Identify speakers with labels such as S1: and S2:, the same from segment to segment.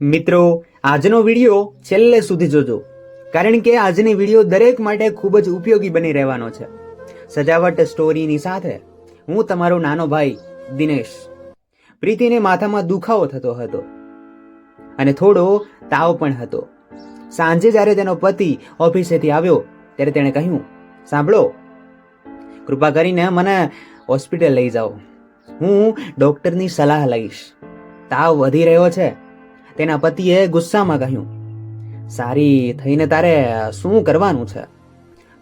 S1: મિત્રો, આજનો વીડિયો છેલ્લે સુધી જોજો, કારણ કે આજની વીડિયો દરેક માટે ખૂબ જ ઉપયોગી બની રહેવાનો છે. સજાવટ સ્ટોરીની સાથે હું તમારો નાનો ભાઈ દિનેશ, પ્રીતિને માથામાં દુખાવો થતો હતો અને થોડો તાવ પણ હતો. સાંજે જ્યારે તેનો પતિ ઓફિસેથી આવ્યો, ત્યારે તેણે કહ્યું, સાંભળો, કૃપા કરીને મને હોસ્પિટલ લઈ જાઓ. હું ડૉક્ટરની સલાહ લઈશ. તાવ વધી રહ્યો છે. તેના પતિએ ગુસ્સામાં કહ્યું, સારી, થઈને તારે શું કરવાનું છે?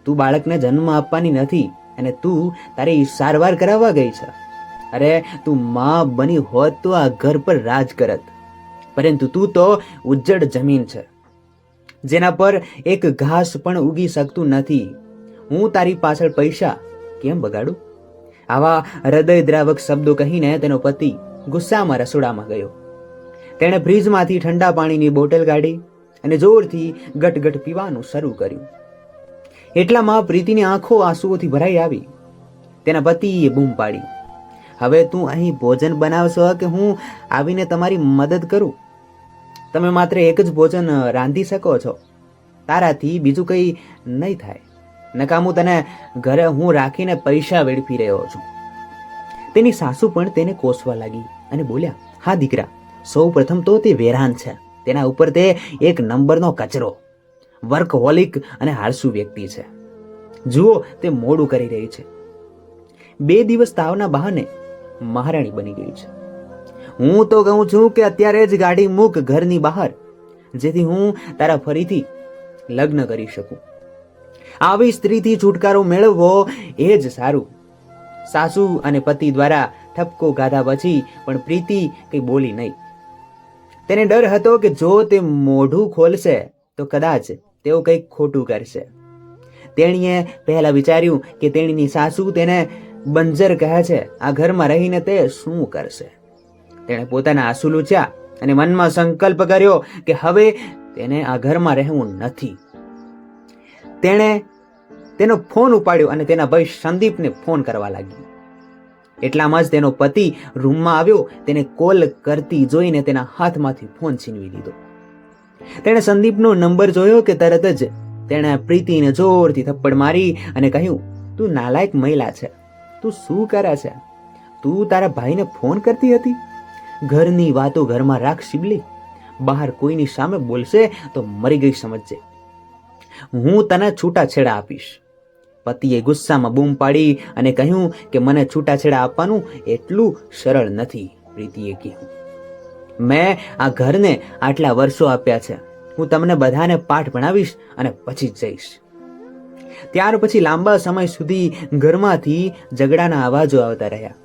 S1: તું બાળકને જન્મ આપવાની નથી અને તું તારી સારવાર કરાવવા ગઈ છે. અરે, તું માં બની હોત તો આ ઘર પર રાજ કરત, પરંતુ તું તો ઉજ્જડ જમીન છે, જેના પર એક ઘાસ પણ ઉગી શકતું નથી. હું તારી પાછળ પૈસા કેમ બગાડું? આવા હૃદયદ્રાવક શબ્દો કહીને તેનો પતિ ગુસ્સામાં રસોડામાં ગયો. તેણે ફ્રીજમાંથી ઠંડા પાણીની બોટલ કાઢી અને જોરથી ગટગટ પીવાનું શરૂ કર્યું. એટલામાં પ્રીતિની આંખો આંસુઓથી ભરાઈ આવી. તેના પતિએ બૂમ પાડી. હવે તું અહીં ભોજન બનાવશો કે હું આવીને તમારી મદદ કરું? તમે માત્ર એક જ ભોજન રાંધી શકો છો. તારાથી બીજું કંઈ નહીં થાય. નકામું તને ઘરે હું રાખીને પૈસા વેડફી રહ્યો છું. તેની સાસુ પણ તેને કોસવા લાગી અને બોલ્યા, હા, દીકરા સૌ પ્રથમ તો તે વેરાન છે. તેના ઉપર તે એક નંબરનો કચરો, વર્કહોલિક અને હારસુ વ્યક્તિ છે. જુઓ તે મોડું કરી રહી છે. બે દિવસ તાવના બહાને મહારાણી બની ગઈ છે. હું તો કહું છું કે અત્યારે જ ગાડી મૂક ઘરની બહાર, જેથી હું તારા ફરીથી લગ્ન કરી શકું. આવી સ્ત્રીથી છુટકારો મેળવવો એ જ સારું. સાસુ અને પતિ દ્વારા ઠપકો ગાધા પછી પણ પ્રીતિ કંઈ બોલી નહીં. તેને ડર હતો કે જો તે મોઢું ખોલશે, તો કદાચ તેઓ કંઈક ખોટું કરશે. તેણીએ પહેલાં વિચાર્યું કે તેણીની સાસુ તેને બંજર કહે છે, આ ઘરમાં રહીને તે શું કરશે? તેણે પોતાના આંસુ લૂચ્યા અને મનમાં સંકલ્પ કર્યો કે હવે તેને આ ઘરમાં રહેવું નથી. તેણે તેનો ફોન ઉપાડ્યો અને તેના ભાઈ સંદીપને ફોન કરવા લાગી એટલામાં જ તેનો પતિ રૂમમાં આવ્યો, તેને કોલ કરતી જોઈને તેના હાથમાંથી ફોન છીનવી લીધો. તેણે સંદીપનો નંબર જોયો કે તરત જ તેણે પ્રીતિને જોરથી થપ્પડ મારી અને કહ્યું, તું નાલાયક મહિલા છે. તું શું કરે છે? તું તારા ભાઈને ફોન કરતી હતી? ઘરની વાતો ઘરમાં રાખ શિબલી. બહાર કોઈની સામે બોલશે તો મરી ગઈ સમજજે. હું તને છૂટાછેડા આપીશ. પતિએ ગુસ્સામાં બૂમ પાડી અને કહ્યું કે મને છૂટાછેડા આપવાનું એટલું સરળ નથી, પ્રીતિએ કહ્યું મેં આ ઘરને આટલા વર્ષો આપ્યા છે. હું તમને બધાને પાઠ ભણાવીશ અને પછી જઈશ. ત્યાર પછી લાંબા સમય સુધી ઘરમાંથી ઝઘડાના અવાજો આવતા રહ્યા.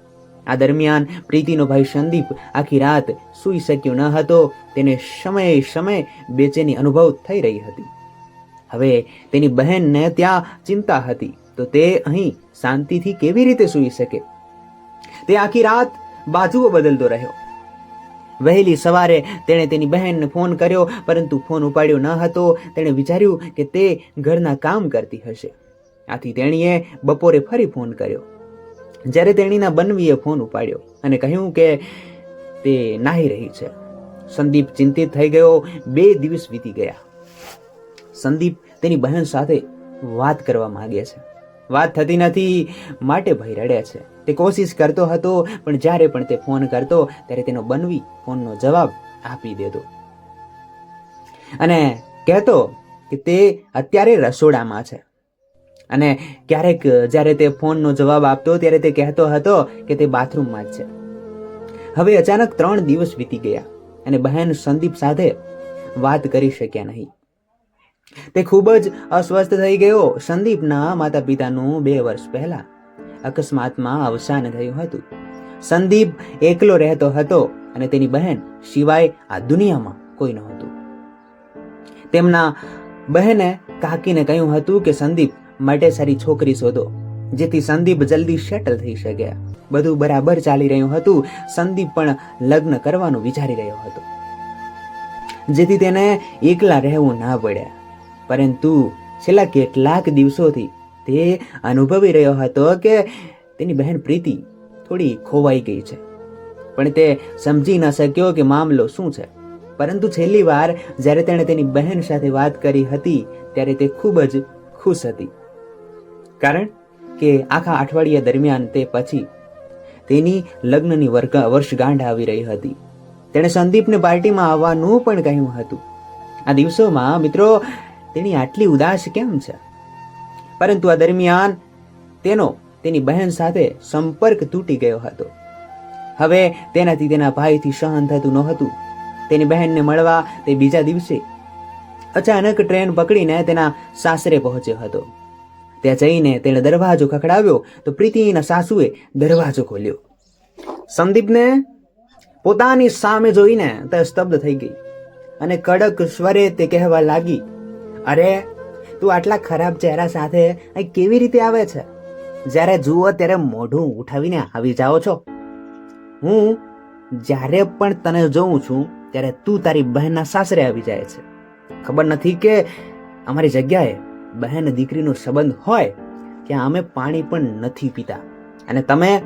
S1: આ દરમિયાન પ્રીતિનો ભાઈ સંદીપ આખી રાત સૂઈ શક્યો ન હતો. તેને સમયે સમય બેચેની અનુભવ થઈ રહી હતી. હવે તેની બહેનને ત્યાં ચિંતા હતી. તો તે અહીં શાંતિથી કેવી રીતે સૂઈ શકે? તે આખી રાત બાજુઓ બદલતો રહ્યો. વહેલી સવારે તેણે તેની બહેનને ફોન કર્યો, પરંતુ ફોન ઉપાડ્યો ન હતો. તેણે વિચાર્યું કે તે ઘરના કામ કરતી હશે. આથી તેણીએ બપોરે ફરી ફોન કર્યો. જ્યારે તેણીના બનવીએ ફોન ઉપાડ્યો અને કહ્યું કે તે નાહી રહી છે. સંદીપ ચિંતિત થઈ ગયો. બે દિવસ વીતી ગયા. સંદીપ તેની બહેન સાથે વાત કરવા માંગે છે. વાત થતી નથી, માટે ભાઈ રડે છે. તે કોશિશ કરતો હતો, પણ જ્યારે પણ તે ફોન કરતો, ત્યારે તેનો બનવી ફોનનો જવાબ આપી દેતો. અને કહેતો કે તે અત્યારે રસોડામાં છે. અને ક્યારેક જ્યારે તે ફોનનો જવાબ આપતો, ત્યારે તે કહેતો હતો કે તે બાથરૂમમાં જ છે. હવે અચાનક ત્રણ દિવસ વીતી ગયા, અને બહેન સંદીપ સાથે વાત કરી શક્યા નહીં. તે ખૂબ જ અસ્વસ્થ થઈ ગયો. સંદીપના માતા પિતાનું બે વર્ષ પહેલા અકસ્માતમાં અવસાન થયું હતું. સંદીપ એકલો રહેતો હતો અને તેની બહેન સિવાય આ દુનિયામાં કોઈ નહોતું. તેમના બહેને કાકીને કહ્યું હતું કે, સંદીપ, માટે સારી છોકરી શોધો, જેથી સંદીપ જલ્દી સેટલ થઈ શકે. બધું બરાબર ચાલી રહ્યું હતું. સંદીપ પણ લગ્ન કરવાનું વિચારી રહ્યો હતો, જેથી તેને એકલા રહેવું ના પડે. પરંતુ છેલ્લા કેટલાક દિવસોથી તે અનુભવી રહ્યો હતો કે તેની બહેન પ્રીતિ થોડી ખોવાઈ ગઈ છે. પણ તે સમજી ન શક્યો કે મામલો શું છે. પરંતુ છેલ્લી વાર જ્યારે તેણે તેની બહેન સાથે વાત કરી હતી, ત્યારે તે ખૂબ જ ખુશ હતી. કારણ કે આખા અઠવાડિયા દરમિયાન તે પછી તેની લગ્નની વર્ગ- વર્ષગાંઠ આવી રહી હતી. તેણે સંદીપને પાર્ટીમાં આવવાનું પણ કહ્યું હતું. આ દિવસોમાં મિત્રો તેની આટલી ઉદાસ કેમ છે? પરંતુ આ દરમિયાન તેનો, તેની બહેન સાથે સંપર્ક તૂટી ગયો હતો. હવે તેનાથી તેના ભાઈથી સહન થતું નહોતું. તેની બહેનને મળવા તે બીજા દિવસે અચાનક ટ્રેન પકડીને તેના સાસરે પહોંચ્યો હતો. ત્યાં જઈને તેણે દરવાજો ખખડાવ્યો તો પ્રીતિના સાસુએ દરવાજો ખોલ્યો. સંદીપને પોતાની સામે જોઈને તે સ્તબ્ધ થઈ ગઈ અને કડક સ્વરે તે કહેવા લાગી અરે, તું આટલા ખરાબ ચહેરા સાથે અહીં કેવી રીતે આવે છે? જ્યારે જુઓ ત્યારે મોઢું ઉઠાવીને આવી જાઓ છો. હું જ્યારે પણ તને જોઉં છું, ત્યારે તું તારી બહેનના સાસરે આવી જાય છે. ખબર નથી કે અમારી જગ્યાએ બહેન દીકરીનો સંબંધ હોય ત્યાં અમે પાણી પણ નથી પીતા. અને તમે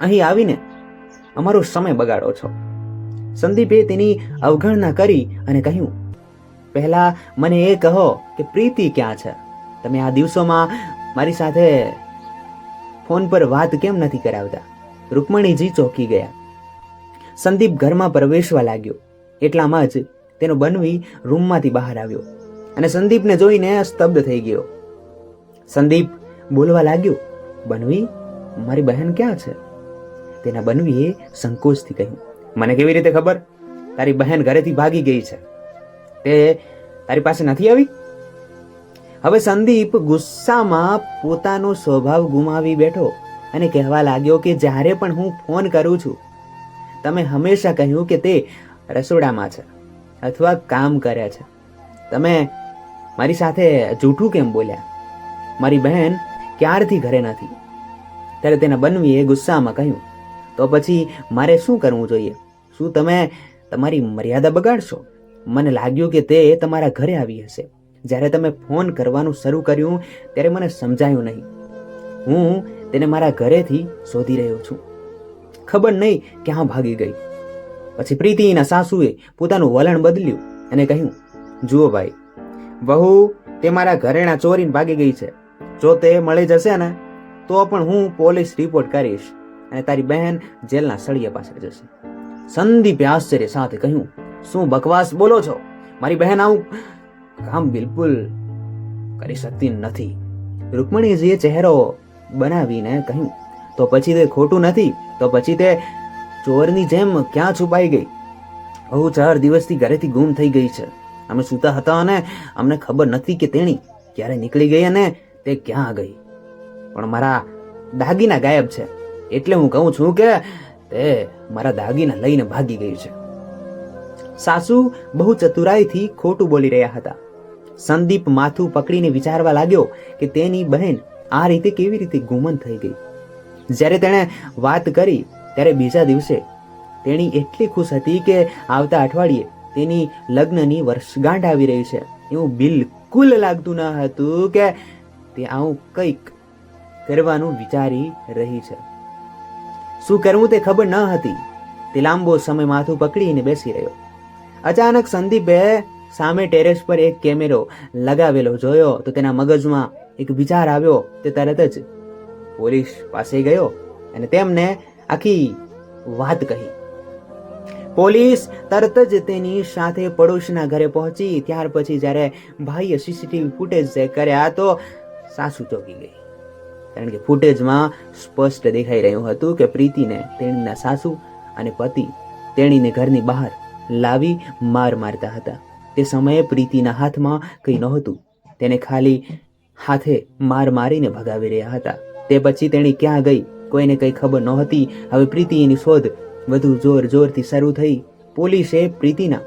S1: અહીં આવીને અમારો સમય બગાડો છો. સંદીપે તેની અવગણના કરી અને કહ્યું પહેલા મને એ કહો કે પ્રીતિ ક્યાં છે? તમે આ દિવસોમાં મારી સાથે ફોન પર વાત કેમ નથી કરાવતા? રૂકમણીજી ચોંકી ગયા. સંદીપ ઘરમાં પ્રવેશવા લાગ્યો. એટલામાં જ તેનો બનવી રૂમમાંથી બહાર આવ્યો અને સંદીપને જોઈને સ્તબ્ધ થઈ ગયો. સંદીપ બોલવા લાગ્યો, બનવી, મારી બહેન ક્યાં છે? તેના બનવીએ સંકોચથી કહ્યું, મને કેવી રીતે ખબર? તારી બહેન ઘરેથી ભાગી ગઈ છે. તે તારી પાસે નથી આવી? હવે સંદીપ ગુસ્સામાં પોતાનો સ્વભાવ ગુમાવી બેઠો અને કહેવા લાગ્યો કે જ્યારે પણ હું ફોન કરું છું, તમે હંમેશા કહ્યું કે તે રસોડામાં છે અથવા કામ કરે છે. તમે મારી સાથે જૂઠું કેમ બોલ્યા? મારી બહેન ક્યારથી ઘરે નથી? ત્યારે તેના બનવીએ ગુસ્સામાં કહ્યું, તો પછી મારે શું કરવું જોઈએ? શું તમે તમારી મર્યાદા બગાડશો? મને લાગ્યું કે તે તમારા ઘરે આવી હશે. જ્યારે તમે ફોન કરવાનું શરૂ કર્યું, ત્યારે મને સમજાયું નહીં. હું તેને મારા ઘરેથી શોધી રહ્યો છું. ખબર નહીં ક્યાં ભાગી ગઈ. પછી પ્રીતિના સાસુએ પોતાનું વલણ બદલ્યું અને કહ્યું, જુઓ ભાઈ, વહુ તે મારા ઘરેણા ચોરીને ભાગી ગઈ છે. જો તે મળી જશે ને, તો પણ હું પોલીસ રિપોર્ટ કરીશ અને તારી બહેન જેલના સળિયા પાસે જશે. સંદીપે આશ્ચર્ય સાથે કહ્યું શું બકવાસ બોલો છો? મારી બહેન આવું કામ બિલકુલ કરી શકતી નથી. રૂકમણીજીએ ચહેરો બનાવીને કહ્યું, તો પછી તે ખોટું નથી, તો પછી તે ચોરની જેમ ક્યાં છુપાઈ ગઈ? બહુ ચાર દિવસથી ઘરેથી ગુમ થઈ ગઈ છે. અમે સૂતા હતા અને અમને ખબર નથી કે તેણી ક્યારે નીકળી ગઈ અને તે ક્યાં ગઈ. પણ મારા દાગીના ગાયબ છે. એટલે હું કહું છું કે તે મારા દાગીના લઈને ભાગી ગઈ છે. સાસુ બહુ ચતુરાઈથી ખોટું બોલી રહ્યા હતા. સંદીપ માથું પકડીને વિચારવા લાગ્યો કે તેની બહેન આ રીતે કેવી રીતે ગુમન થઈ ગઈ. જ્યારે તેણે વાત કરી, ત્યારે બીજા દિવસે તેણી એટલી ખુશ હતી કે આવતા અઠવાડિયે તેની લગ્નની વર્ષગાંઠ આવી રહી છે. એવું બિલકુલ લાગતું ન હતું કે તે આવું કંઈક કરવાનું વિચારી રહી છે. શું કરવું તે ખબર ન હતી. તે લાંબો સમય માથું પકડીને બેસી રહ્યો. અચાનક સંદીપે સામે ટેરેસ પર એક કેમેરો લગાવેલો જોયો તો તેના મગજમાં એક વિચાર આવ્યો, તે તરત જ પોલીસ પાસે ગયો અને તેમને આખી વાત કહી. પોલીસ તરત જ તેની સાથે પડોશના ઘરે પહોંચી, ત્યાર પછી જ્યારે ભાઈએ સીસીટીવી ફૂટેજ ચેક કર્યા તો સાસુ ચોકી ગઈ. કારણ કે ફૂટેજમાં સ્પષ્ટ દેખાઈ રહ્યું હતું કે પ્રીતિને તેણીના સાસુ અને પતિ તેણીને ઘરની બહાર લાવી માર મારતા હતા. તે સમયે પ્રીતિના હાથમાં કંઈ નહોતું. તેને ખાલી હાથે માર મારીને ભગાવી રહ્યા હતા. તે પછી તેણી ક્યાં ગઈ? કોઈને કંઈ ખબર નહોતી. હવે પ્રીતિની શોધ વધુ જોર જોરથી શરૂ થઈ. પોલીસે પ્રીતિના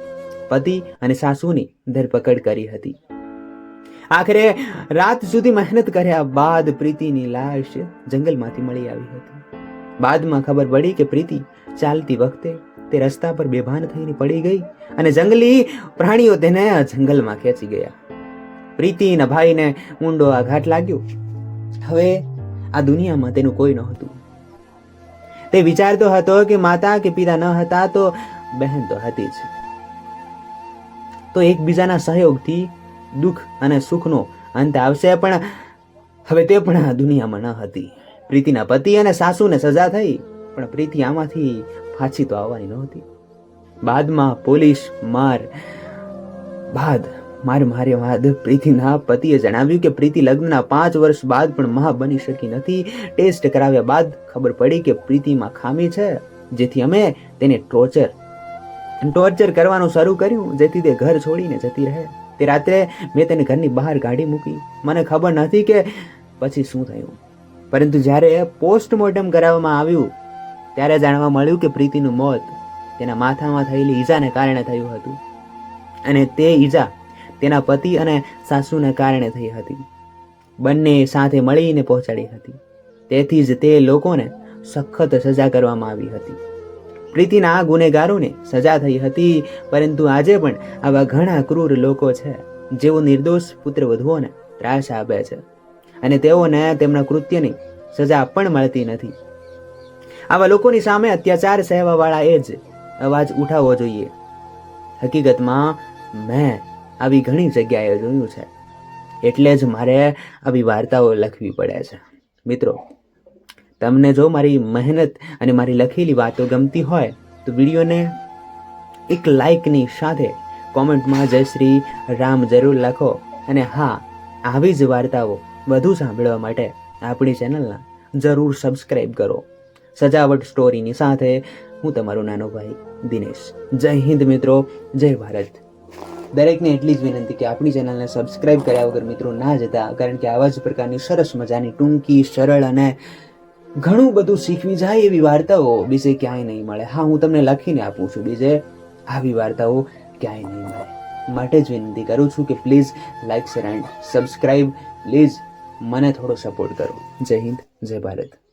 S1: પતિ અને સાસુની ધરપકડ કરી હતી. આખરે રાત સુધી મહેનત કર્યા બાદ પ્રીતિની લાશ જંગલમાંથી મળી આવી હતી. બાદમાં ખબર પડી કે પ્રીતિ ચાલતી વખતે તે રસ્તા પર બેભાન થઈને પડી ગઈ અને જંગલી પ્રાણીઓ તેને જંગલમાં ખેંચી ગયા. પ્રીતિના ભાઈને ઊંડો આઘાત લાગ્યો. હવે આ દુનિયામાં તેનું કોઈ નહોતું. તે વિચારતો હતો કે માતા કે પિતા ન હતા તો બહેન તો હતી જ. તો એકબીજાના સહયોગથી દુઃખ અને સુખનો અંત આવશે પણ હવે તે પણ આ દુનિયામાં ન હતી. પ્રીતિના પતિ અને સાસુને સજા થઈ, પણ પ્રીતિ આમાંથી પાછી તો આવવાની નહોતી. બાદમાં પોલીસ માર, બાદ માર મારે વાદ પ્રીતિના પતિએ જણાવ્યું કે પ્રીતિ લગ્નના પાંચ વર્ષ બાદ પણ મા બની શકી નથી. ટેસ્ટ કરાવ્યા બાદ ખબર પડી કે પ્રીતિમાં ખામી છે, જેથી અમે તેને ટોર્ચર ટોર્ચર કરવાનું શરૂ કર્યું, જેથી તે ઘર છોડીને જતી રહે. તે રાત્રે મેં તેને ઘરની બહાર કાઢી મૂકી. મને ખબર નથી કે પછી શું થયું. પરંતુ જ્યારે પોસ્ટમોર્ટમ કરાવવામાં આવ્યું ત્યારે જાણવા મળ્યું કે પ્રીતિનું મોત તેના માથામાં થયેલી ઈજાને કારણે થયું હતું. અને તે ઈજા તેના પતિ અને સાસુને કારણે થઈ હતી. બંને સાથે મળીને પહોંચાડી હતી. તેથી જ તે લોકોને સખત સજા કરવામાં આવી હતી. પ્રીતિના આ ગુનેગારોને સજા થઈ હતી, પરંતુ આજે પણ આવા ઘણા ક્રૂર લોકો છે, જેઓ નિર્દોષ પુત્ર વધુઓને ત્રાસ આપે છે. અને તેઓને તેમના કૃત્યની સજા પણ મળતી નથી. આવા લોકોની સામે અત્યાચાર સહેવાવાળા એ જ અવાજ ઉઠાવવો જોઈએ. હકીકતમાં મેં આવી ઘણી જગ્યાએ જોયું છે. એટલે જ મારે આવી વાર્તાઓ લખવી પડે છે. મિત્રો, તમને જો મારી મહેનત અને મારી લખેલી વાતો ગમતી હોય, તો વિડીયોને એક લાઇકની સાથે કોમેન્ટમાં જય શ્રી રામ જરૂર લખો. અને હા, આવી જ વાર્તાઓ વધુ સાંભળવા માટે આપણી ચેનલના જરૂર સબસ્ક્રાઈબ કરો. સજાવટ સ્ટોરીની સાથે હું તમારો નાનો ભાઈ દિનેશ. જય હિન્દ મિત્રો, જય ભારત. દરેકને એટલી જ વિનંતી કે આપણી ચેનલને સબસ્ક્રાઇબ કર્યા વગર મિત્રો ના જતા, કારણ કે આવા જ પ્રકારની સરસ મજાની ટૂંકી, સરળ અને ઘણું બધું શીખવી જાય એવી વાર્તાઓ બીજે ક્યાંય નહીં મળે. હા, હું તમને લખીને આપું છું બીજે, આવી વાર્તાઓ ક્યાંય નહીં મળે. માટે જ વિનંતી કરું છું કે please like share and subscribe please મને થોડો સપોર્ટ કરો. જય હિન્દ, જય ભારત.